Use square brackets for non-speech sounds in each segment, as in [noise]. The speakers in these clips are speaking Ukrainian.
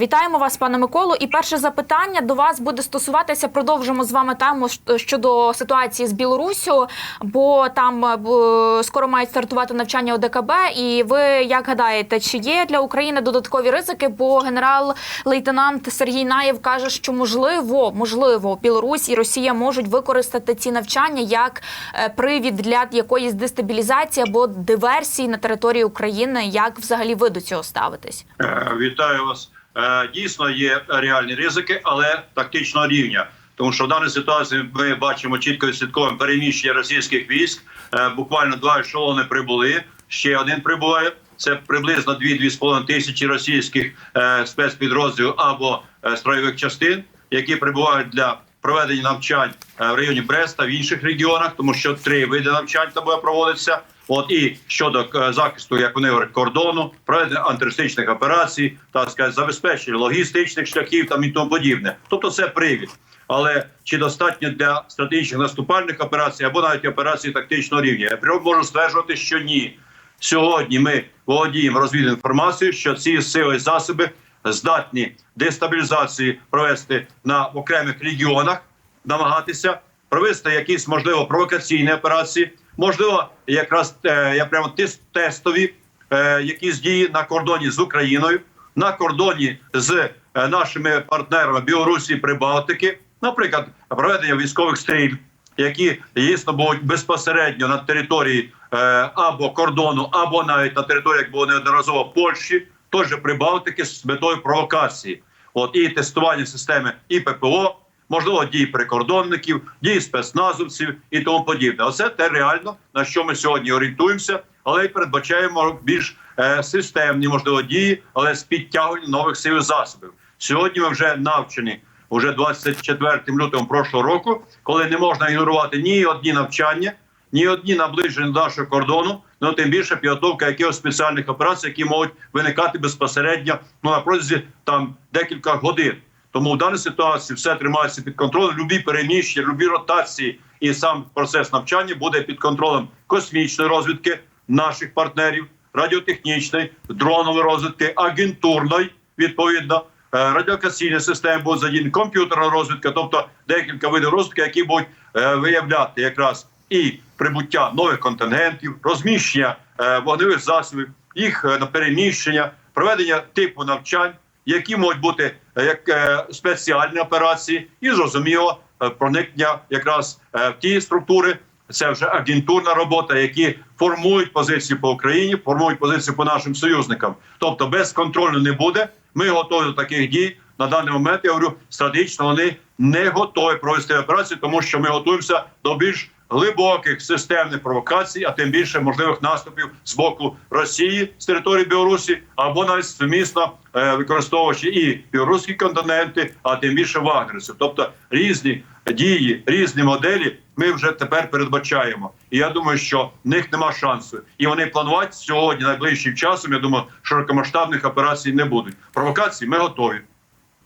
Вітаємо вас, пане Миколу. І перше запитання до вас буде стосуватися. Продовжимо з вами тему щодо ситуації з Білоруссю, бо там е, скоро мають стартувати навчання ОДКБ. І ви як гадаєте, чи є для України додаткові ризики? Бо генерал-лейтенант Сергій Наєв каже, що можливо, можливо, Білорусь і Росія можуть використати ці навчання як е, привід для якоїсь дестабілізації або диверсії на території України. Як взагалі ви до цього ставитесь? Е, Вітаю вас. Е, Дійсно є реальні ризики, але тактичного рівня. Тому що в даній ситуації ми бачимо чітко відслідковуємо переміщення російських військ. Е, Буквально два ешелони прибули. Ще один прибуває. Це приблизно 2-2,5 тисячі російських е, спецпідрозділів або строєвих частин, які прибувають для проведення навчань в районі Бреста в інших регіонах, тому що три види навчань там буде проводитися. От і щодо е, захисту, як вони говорять, кордону, проведення антитерористичних операцій, так сказати, забезпечення логістичних шляхів там і тому подібне. Тобто це привід. Але чи достатньо для стратегічних наступальних операцій або навіть операцій тактичного рівня? Я прямо можу стверджувати, що ні. Сьогодні ми володіємо розвідною інформацією, що ці сили і засоби здатні дестабілізації провести на окремих регіонах, намагатися провести якісь можливо провокаційні операції, можливо, якраз е, я прямо тестові е, якісь дії на кордоні з Україною, на кордоні з е, нашими партнерами Білорусі, Прибалтики, наприклад, проведення військових стрільб, які дійсно будуть безпосередньо на території е, або кордону, або навіть на території, як було неодноразово Польщі, теж Прибалтики з метою провокації. От і тестування системи і ППО, можливо, дії прикордонників, дії спецназовців і тому подібне. Оце те реально на що ми сьогодні орієнтуємося, але й передбачаємо більш е, системні можливо дії, але з підтягуванням нових сил засобів. Сьогодні ми вже навчені. Уже 24 лютого прошлого року, коли не можна ігнорувати ні одні навчання, ні одні наближення до нашого кордону, ну тим більше підготовка якихось спеціальних операцій, які можуть виникати безпосередньо ну, на протязі там декілька годин. Тому в даній ситуації все тримається під контролем. Любі переміщення, любі ротації і сам процес навчання буде під контролем космічної розвідки наших партнерів, радіотехнічної, дронової розвідки, агентурної відповідно. Е, Радіокаційні системи будуть задіяні, комп'ютерна розвідка, тобто декілька видів розвідки, які будуть е, виявляти якраз і прибуття нових контингентів, розміщення е, вогневих засобів, їх переміщення, проведення типу навчань, які можуть бути е, як е, спеціальні операції, і зрозуміло е, проникнення якраз в ті структури. Це вже агентурна робота, які формують позиції по Україні, формують позиції по нашим союзникам. Тобто без контролю не буде. Ми готові до таких дій. На даний момент я говорю, стратегічно вони не готові провести операцію, тому що ми готуємося до більш глибоких системних провокацій, а тим більше можливих наступів з боку Росії з території Білорусі, або навіть сумісно е, використовуючи і білоруські континенти, а тим більше вагнерівців. Тобто різні дії, різні моделі ми вже тепер передбачаємо. І я думаю, що в них нема шансу. І вони планувати сьогодні найближчим часом. Я думаю, широкомасштабних операцій не будуть. Провокації ми готові.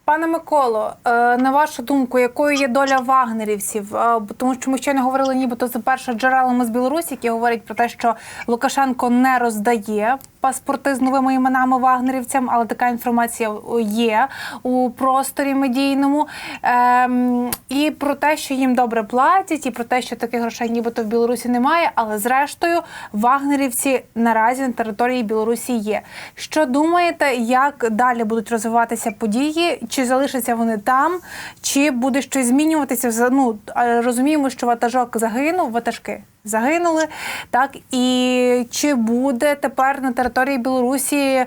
Пане Миколо, е, на вашу думку, якою є доля вагнерівців? Е, Тому що ми ще не говорили, нібито за перше джерелами з Білорусі, які говорять про те, що Лукашенко не роздає паспорти з новими іменами вагнерівцям, але така інформація є у просторі медійному. Ем, І про те, що їм добре платять, і про те, що таких грошей нібито в Білорусі немає. Але зрештою, вагнерівці наразі на території Білорусі є. Що думаєте, як далі будуть розвиватися події? Чи залишаться вони там, чи буде щось змінюватися? Ну розуміємо, що ватажок загинув, ватажки загинули. Так і чи буде тепер на території Білорусі е,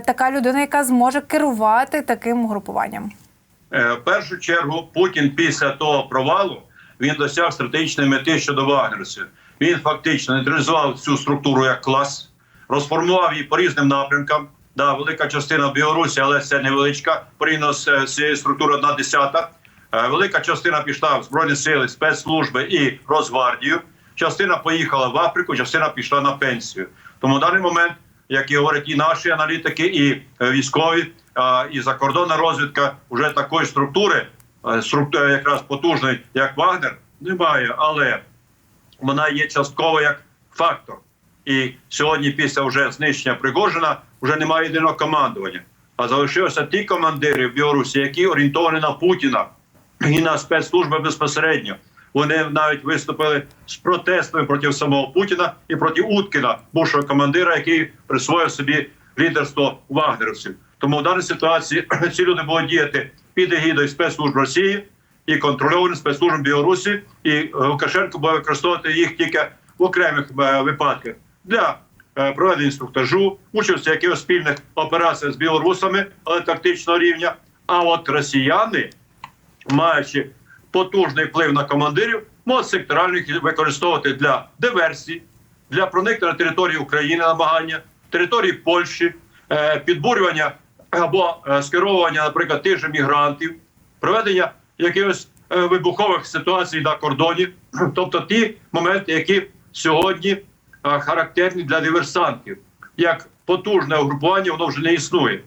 така людина, яка зможе керувати таким групуванням? Е, В першу чергу Путін після того провалу він досяг стратегічної мети щодо вагнерівців. Він фактично нейтралізував цю структуру як клас, розформував її по різним напрямкам. Да, велика частина Білорусі, але це невеличка. З е, цією структурою одна десята. Велика частина пішла в збройні сили, спецслужби і Росгвардію. Частина поїхала в Африку, частина пішла на пенсію. Тому в даний момент, як і говорять і наші аналітики, і е, військові, і закордонна розвідка вже такої структури, е, структури якраз потужної, як Вагнер, немає, але вона є частково як фактор. І сьогодні, після вже знищення Пригожина, вже немає єдиного командування. а залишилися ті командири в Білорусі, які орієнтовані на Путіна і на спецслужби безпосередньо. Вони навіть виступили з протестами проти самого Путіна і проти Уткіна, бувшого командира, який присвоїв собі лідерство вагнерівців. Тому в даній ситуації [clears throat] ці люди будуть діяти під егідою спецслужб Росії і контрольовані спецслужб Білорусі. І е, Лукашенко буде використовувати їх тільки в окремих е, випадках для е, проведення інструктажу, участі якихось спільних операціях з білорусами, але тактичного рівня. А от росіяни, маючи потужний вплив на командирів, можуть секторально їх використовувати для диверсій, для проникнення на територію України намагання, території Польщі, е, підбурювання або е, скеровування, наприклад, тих же мігрантів, проведення якихось е, вибухових ситуацій на кордоні, [clears throat] тобто ті моменти, які сьогодні характерні для диверсантів, як потужне угрупування, воно вже не існує.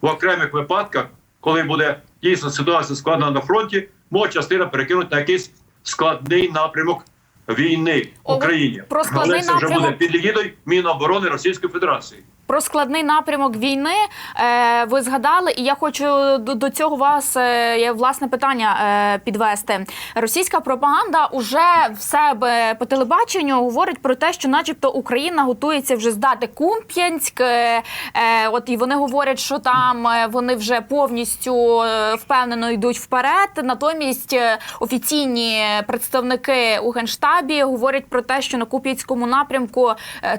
В окремих випадках, коли буде дійсно ситуація складна на фронті, може частина перекинути на якийсь складний напрямок війни в Україні. про складний Але це вже напрямок- буде під лігідою Міноборони Російської Федерації. Про складний напрямок війни е, ви згадали, і я хочу до, цього вас е, власне питання е, підвести. Російська пропаганда уже в себе по телебаченню говорить про те, що, начебто, Україна готується вже здати Кумп'янськ. От і вони говорять, що там вони вже повністю впевнено йдуть вперед. Натомість офіційні представники у генштабі говорять про те, що на Куп'янському напрямку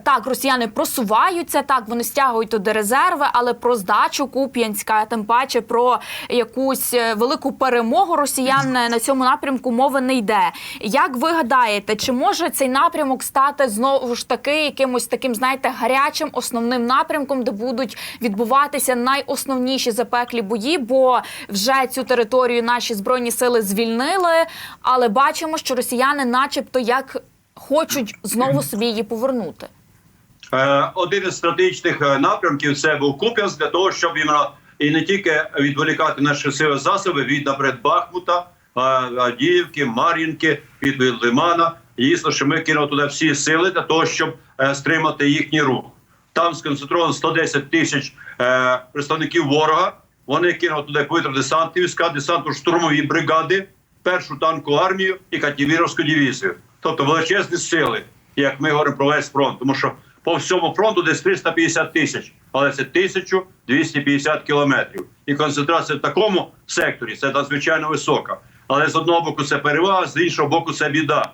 так росіяни просуваються, так вони стягують туди резерви, але про здачу Куп'янська, тим паче про якусь е, велику перемогу росіян на цьому напрямку мови не йде. Як ви гадаєте, чи може цей напрямок стати знову ж таки якимось таким, знаєте, гарячим основним напрямком, де будуть відбуватися найосновніші запеклі бої? Бо вже цю територію наші збройні сили звільнили, але бачимо, що росіяни, начебто, як хочуть знову собі її повернути. Е, Один із стратегічних е, напрямків це був Куп'янськ для того, щоб і не тільки відволікати наші сили засоби від наприклад, Бахмута, а, Адіївки, Мар'їнки, від Лимана. Дійсно, що ми кинули туди всі сили для того, щоб е, стримати їхній рух. Там сконцентровано 110 тисяч представників ворога. Вони кинули туди повітря-десантні війська, десантно-штурмові бригади, першу танкову армію і Катівіровську дивізію. Тобто величезні сили, як ми говоримо про весь фронт, тому що по всьому фронту десь 350 тисяч, але це 1250 кілометрів. І концентрація в такому секторі це надзвичайно висока. Але з одного боку це перевага, з іншого боку, це біда.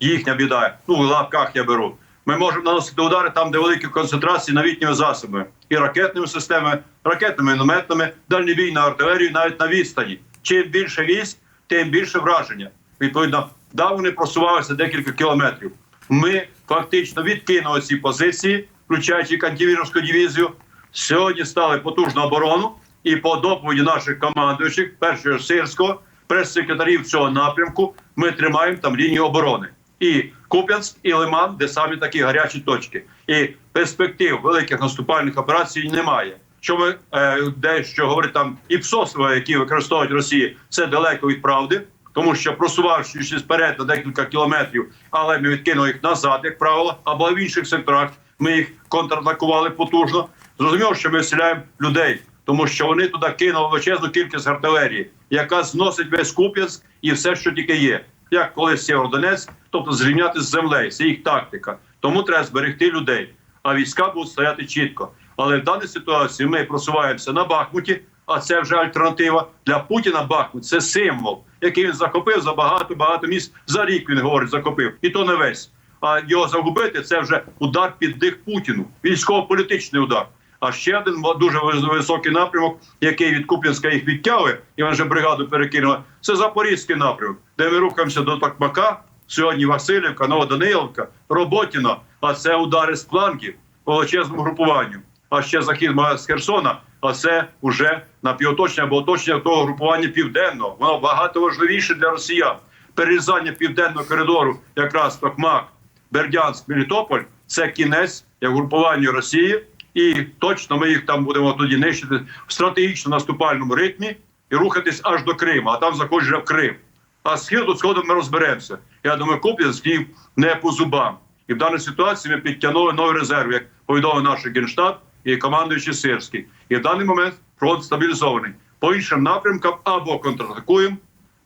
Їхня біда. Ну, в лапках я беру. Ми можемо наносити удари там, де великі концентрації новітніми засобами і ракетними системами, ракетними мінометними, дальнобійною артилерією, навіть на відстані. Чим більше військ, тим більше враження. Відповідно, да, вони просувалися декілька кілометрів. Ми фактично відкинули ці позиції, включаючи Кантівіровську дивізію. Сьогодні стали потужну оборону, і по доповіді наших командуючих, першого сирського, прес-секретарів цього напрямку, ми тримаємо там лінію оборони. І Куп'янськ, і Лиман, де самі такі гарячі точки. І перспектив великих наступальних операцій немає. Що ми е, дещо говорить там і ПСОС, які використовують Росії, це далеко від правди, тому що просувавшись вперед на декілька кілометрів, але ми відкинули їх назад, як правило, або в інших секторах ми їх контратакували потужно. Зрозуміло, що ми вселяємо людей, тому що вони туди кинули величезну кількість артилерії, яка зносить весь Куп'янськ і все, що тільки є, як колись Сєвєродонецьк, тобто зрівняти з землею. Це їх тактика. Тому треба зберегти людей. А війська будуть стояти чітко. Але в даній ситуації ми просуваємося на Бахмуті, а це вже альтернатива для Путіна. Бахмут це символ, який він захопив за багато багато місць. За рік він говорить, захопив, і то не весь. А його загубити це вже удар під дих Путіну, військово-політичний удар. А ще один дуже високий напрямок, який від Куп'янська їх відтягує, і вони вже бригаду перекинули. Це Запорізький напрямок, де ми рухаємося до Токмака. Сьогодні Васильівка, Новоданилівка, Роботіно. А це удари з флангів по величезному групуванню. А ще захід з Херсона. А це вже напівоточення або оточення того групування південного. Воно багато важливіше для росіян. Перерізання південного коридору, якраз Токмак, Бердянськ, Мелітополь це кінець як групуванню Росії, і точно ми їх там будемо тоді нищити в стратегічно наступальному ритмі і рухатись аж до Криму, а там вже в Крим. А схід до ми розберемося. Я думаю, Куп'янськ їм не по зубам. І в даній ситуації ми підтягнули новий резерв, як повідомив наш генштаб і командуючий Сирський. І в даний момент фронт стабілізований. По іншим напрямкам або контратакуємо,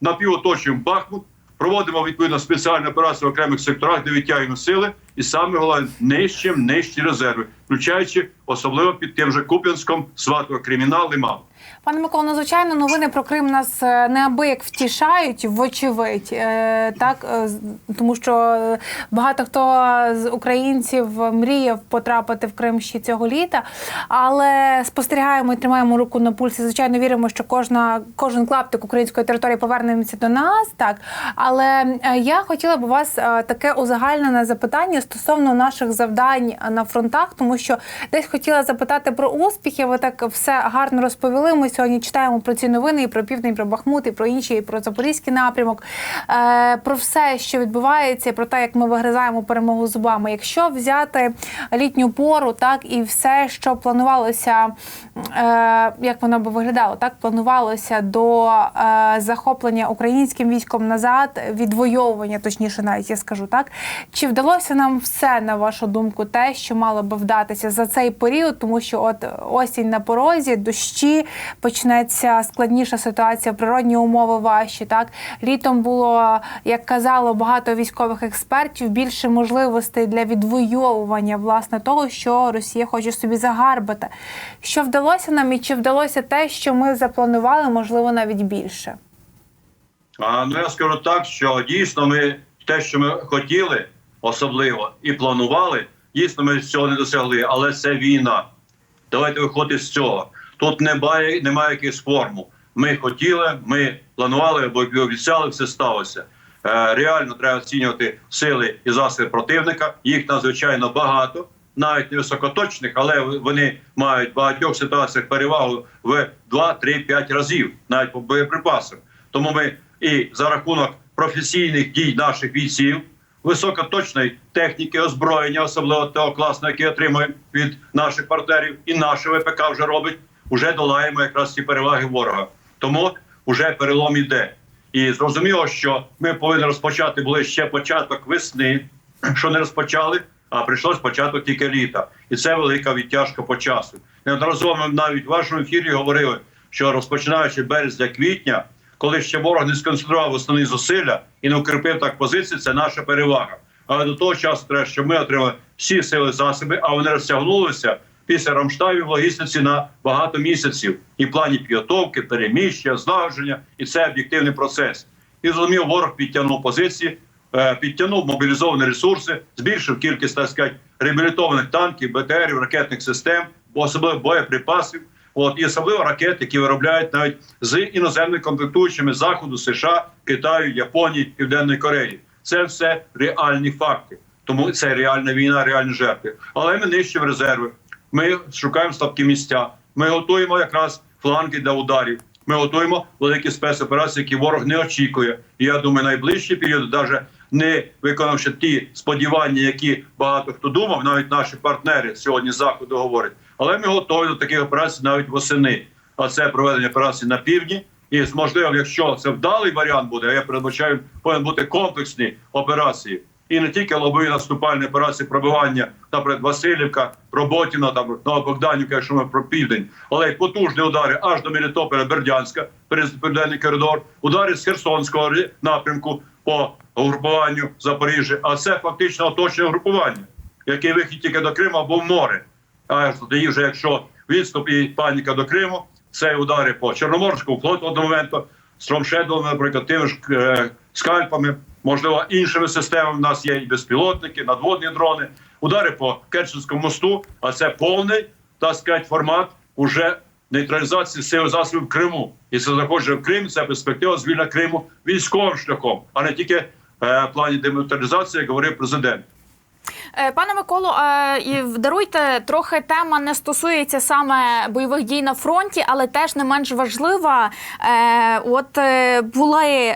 напівоточуємо Бахмут, проводимо відповідно спеціальні операції в окремих секторах, де відтягуємо сили, і саме головне нижчим нижчі резерви, включаючи особливо під тим же Куп'янськом, Сватово, Кримінал МАВ. Пане Миколо, ну звичайно, новини про Крим нас е, неабияк втішають, вочевидь, Е, так е, тому що багато хто з українців мріяв потрапити в Крим ще цього літа, але спостерігаємо і тримаємо руку на пульсі. Звичайно, віримо, що кожна кожен клаптик української території повернеться до нас. Так, але я хотіла б у вас таке узагальнене запитання стосовно наших завдань на фронтах, тому десь хотіла запитати про успіхи. Ви так все гарно розповіли. Ми сьогодні читаємо про ці новини і про південь, і про Бахмут, і про інші, і про запорізький напрямок, е, про все, що відбувається, про те, як ми вигризаємо перемогу зубами. Якщо взяти літню пору, так і все, що планувалося, е, як воно би виглядало, так планувалося до е, захоплення українським військом назад, відвоювання, точніше, навіть я скажу так. Чи вдалося нам все, на вашу думку, те, що мало би вдатися за цей період, тому що от осінь на порозі, дощі, почнеться складніша ситуація, природні умови важчі. Так літом було, як казало багато військових експертів, більше можливостей для відвоювання власне того, що Росія хоче собі загарбати. Що вдалося нам, і чи вдалося те, що ми запланували, можливо, навіть більше. А, ну я скажу так, що дійсно ми те, що ми хотіли, особливо і планували, дійсно ми цього не досягли. Але це війна. Давайте виходити з цього. Тут немає, немає якихось формул. Ми хотіли, ми планували, бо обіцяли, все сталося. Е, реально треба оцінювати сили і засоби противника. Їх надзвичайно багато, навіть не високоточних, але вони мають в багатьох ситуаціях перевагу в 2, 3, 5 разів, навіть по боєприпасам. Тому ми і за рахунок професійних дій наших бійців, високоточної техніки, озброєння, особливо того класу, який отримуємо від наших партнерів, і наше ВПК вже робить, вже долаємо якраз ці переваги ворога. Тому вже перелом іде. І зрозуміло, що ми повинні розпочати були ще початок весни, [clears throat] що не розпочали, а прийшлось початок тільки літа. І це велика відтяжка по часу. Неодноразово ми навіть в вашому ефірі говорили, що розпочинаючи березня-квітня, коли ще ворог не сконцентрував основні зусилля і не укріпив так позиції, це наша перевага. Але до того часу треба, щоб ми отримали всі сили засоби, а вони розтягнулися після Рамштайвів в логістиці на багато місяців і в плані підготовки, переміщення, злагодження, і це об'єктивний процес. І зрозумів, ворог підтягнув позиції, е, підтягнув мобілізовані ресурси, збільшив кількість так сказати, реабілітованих танків, БТРів, ракетних систем, особливо боєприпасів. От і особливо ракет, які виробляють навіть з іноземними комплектуючими заходу, США, Китаю, Японії, Південної Кореї. Це все реальні факти. Тому це реальна війна, реальні жертви. Але ми нищимо резерви. Ми шукаємо слабкі місця. Ми готуємо якраз фланги для ударів. Ми готуємо великі спецоперації, які ворог не очікує. І я думаю, найближчий період, навіть не виконавши ті сподівання, які багато хто думав, навіть наші партнери сьогодні заходу говорять. Але ми готові до таких операцій навіть восени. А це проведення операцій на півдні. І можливо, якщо це вдалий варіант буде, а я передбачаю, повинні бути комплексні операції. І не тільки лобові наступальні операції пробивання, наприклад, Васильівка, Роботіна, там Новобогданівка, якщо ми про південь, але й потужні удари аж до Мелітополя, Бердянська, через південний коридор, удари з Херсонського напрямку по групуванню Запоріжжя. А це фактично оточення групування, яке вихід тільки до Криму або в море. А тоді вже якщо відступ і паніка до Криму, це удари по Чорноморському флоту одного моменту, Стромшедовими, наприклад, тими ж е, скальпами, можливо, іншими системами. У нас є і безпілотники, надводні дрони, удари по Керченському мосту. А це повний так сказати, формат уже нейтралізації сил засобів в Криму. І це заходження в Крим. Це перспектива звільнення Криму військовим шляхом, а не тільки плані демілітаризації, говорив президент. Е, Пане Миколо, е, даруйте, трохи тема не стосується саме бойових дій на фронті, але теж не менш важлива. Е, От були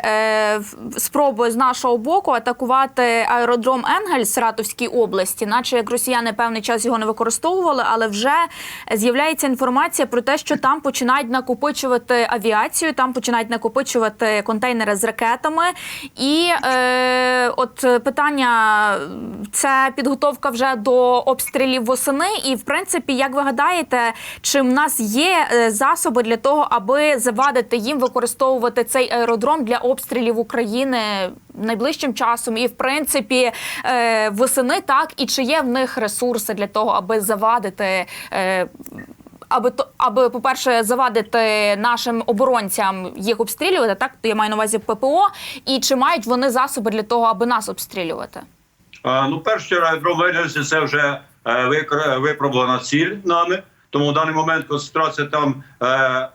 спроби з нашого боку атакувати аеродром Енгельс в Саратовській області, наче як росіяни певний час його не використовували, але вже з'являється інформація про те, що там починають накопичувати авіацію, там починають накопичувати контейнери з ракетами. І от питання це під підготовка вже до обстрілів восени. І в принципі, як ви гадаєте, чи в нас є е, засоби для того, аби завадити їм використовувати цей аеродром для обстрілів України найближчим часом? І в принципі, е, восени так, і чи є в них ресурси для того, аби завадити? е, Аби то, аби, по-перше, завадити нашим оборонцям їх обстрілювати, так я маю на увазі ППО, і чи мають вони засоби для того, аби нас обстрілювати? Ну, перше, аеродром Вельгельсі це вже е, випробувана ціль нами. Тому в даний момент концентрація там е,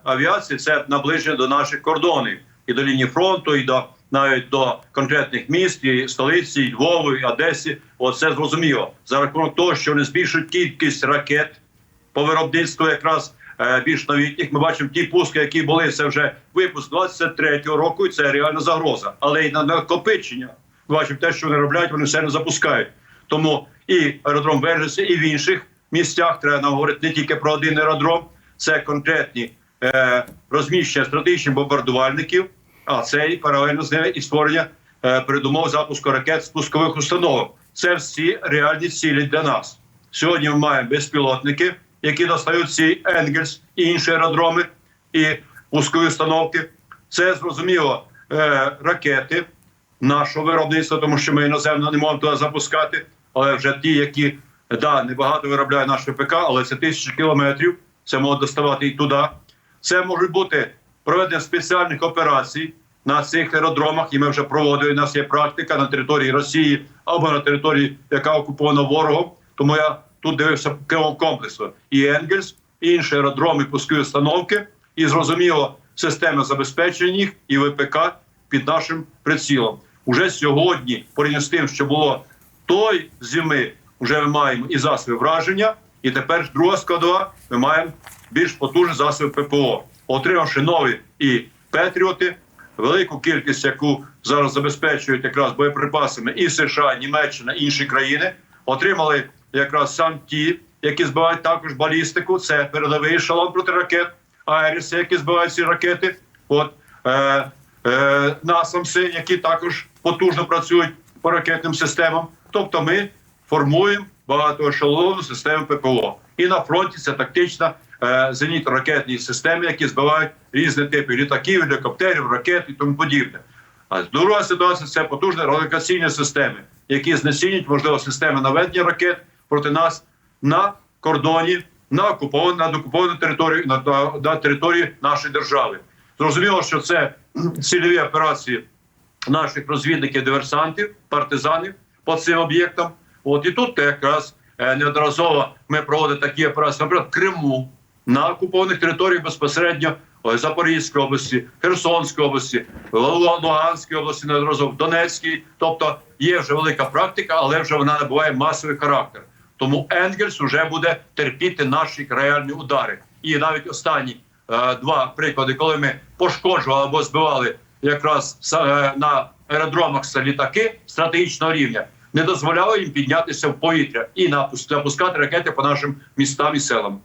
авіації це наближення до наших кордонів і до лінії фронту, і до навіть до конкретних міст, і столиці, і Львову, і Одесі. Оце зрозуміло за рахунок того, що вони збільшують кількість ракет по виробництву якраз е, більш новітніх. Ми бачимо ті пуски, які були це вже випуск 23-го року, і це реальна загроза. Але й на накопичення. Ми бачимо те, що вони роблять, вони все не запускають. Тому і аеродром Вержеси, і в інших місцях треба нам говорити не тільки про один аеродром, це конкретні е, розміщення стратегічних бомбардувальників, а це і паралельно з ними і створення е, передумов запуску ракет з пускових установок. Це всі реальні цілі для нас. Сьогодні ми маємо безпілотники, які достають ці Енгельс і інші аеродроми і пускові установки. Це зрозуміло е, ракети нашого виробництва, тому що ми іноземно не можемо туди запускати. Але вже ті, які да, небагато виробляє наш ВПК, але це тисячі кілометрів. Це може доставати і туди. Це можуть бути проведення спеціальних операцій на цих аеродромах, і ми вже проводили. У нас є практика на території Росії або на території, яка окупована ворогом. Тому я тут дивився комплексно. І Енгельс, і інші аеродроми, пускові установки, і зрозуміло, системи забезпечення їх і ВПК під нашим прицілом. Уже сьогодні, порівняно з тим, що було той зими, вже ми маємо і засоби враження, і тепер друга складова. Ми маємо більш потужні засоби ППО, отримавши нові і Петріоти, велику кількість, яку зараз забезпечують якраз боєприпасами і США, і Німеччина, і інші країни, отримали якраз сам ті, які збивають також балістику. Це передовий ешелон проти ракет, Айріси, які збивають ці ракети. От е, е, насамси, які також потужно працюють по ракетним системам. Тобто, ми формуємо багатоешелонну систему ППО. І на фронті це тактична е, зенітно-ракетні системи, які збивають різні типи літаків, гелікоптерів, ракет і тому подібне. А друга ситуація це потужні радіокаційні системи, які знецінюють можливо системи наведення ракет проти нас на кордоні, на окупованій на окупованій території на, на, на території нашої держави. Зрозуміло, що це цільові операції наших розвідників, диверсантів, партизанів по цим об'єктам. От і тут якраз е, неодноразово ми проводимо такі операції, наприклад, в Криму на окупованих територіях безпосередньо Запорізької області, Херсонської області, Лу- Луганської області, неодноразово Донецькій. Тобто є вже велика практика, але вже вона набуває масовий характер. Тому Енгельс вже буде терпіти наші реальні удари. І навіть останні е, два приклади, коли ми пошкоджували або збивали якраз е, на аеродромах літаки стратегічного рівня, не дозволяли їм піднятися в повітря і напускати ракети по нашим містам і селам.